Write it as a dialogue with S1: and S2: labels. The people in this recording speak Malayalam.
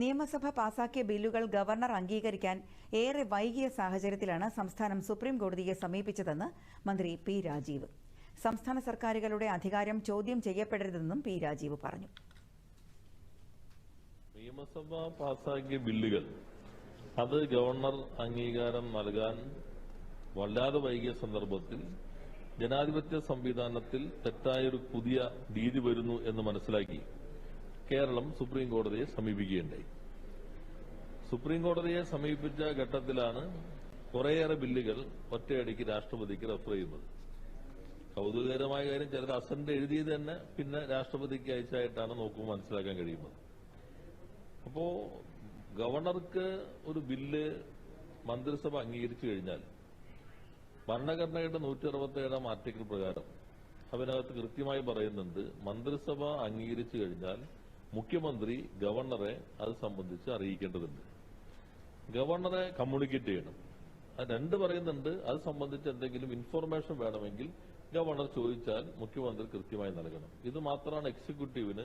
S1: നിയമസഭ പാസാക്കിയ ബില്ലുകൾ ഗവർണർ അംഗീകരിക്കാൻ ഏറെ വൈകിയ സാഹചര്യത്തിലാണ് സംസ്ഥാനം സുപ്രീം കോടതിയെ സമീപിച്ചതെന്ന് മന്ത്രി പി രാജീവ്. സംസ്ഥാന സർക്കാരുകളുടെ അധികാരം ചോദ്യം ചെയ്യപ്പെടരുതെന്നും പി രാജീവ് പറഞ്ഞു.
S2: നിയമസഭ പാസാക്കിയ ബില്ലുകൾ അത് ഗവർണർ അംഗീകാരം നൽകാൻ വല്ലാതെ വൈകിയ സന്ദർഭത്തിൽ ജനാധിപത്യ സംവിധാനത്തിൽ തെറ്റായൊരു പുതിയ രീതി വരുന്നു എന്ന് മനസ്സിലാക്കി കേരളം സുപ്രീം കോടതിയെ സമീപിക്കുകയുണ്ടായി. സുപ്രീം കോടതിയെ സമീപിച്ച ഘട്ടത്തിലാണ് കുറേയേറെ ബില്ലുകൾ ഒറ്റയടിക്ക് രാഷ്ട്രപതിക്ക് റെഫർ ചെയ്യുന്നത്. കൗതുകകരമായ കാര്യം ചിലർ അസന്റ് എഴുതിയത് തന്നെ പിന്നെ രാഷ്ട്രപതിക്ക് അയച്ചായിട്ടാണ് നോക്കുമ്പോൾ മനസ്സിലാക്കാൻ കഴിയുന്നത്. അപ്പോ ഗവർണർക്ക് ഒരു ബില്ല് മന്ത്രിസഭ അംഗീകരിച്ചു കഴിഞ്ഞാൽ ഭരണഘടനയുടെ നൂറ്റി അറുപത്തി ഏഴാം ആർട്ടിക്കിൾ പ്രകാരം അതിനകത്ത് കൃത്യമായി പറയുന്നുണ്ട് മന്ത്രിസഭ അംഗീകരിച്ചു കഴിഞ്ഞാൽ മുഖ്യമന്ത്രി ഗവർണറെ അത് സംബന്ധിച്ച് അറിയിക്കേണ്ടതുണ്ട്. ഗവർണറെ കമ്മ്യൂണിക്കേറ്റ് ചെയ്യണം. രണ്ട് പറയുന്നുണ്ട് അത് സംബന്ധിച്ച് എന്തെങ്കിലും ഇൻഫർമേഷൻ വേണമെങ്കിൽ ഗവർണർ ചോദിച്ചാൽ മുഖ്യമന്ത്രി കൃത്യമായി നൽകണം. ഇത് മാത്രമാണ് എക്സിക്യൂട്ടീവിന്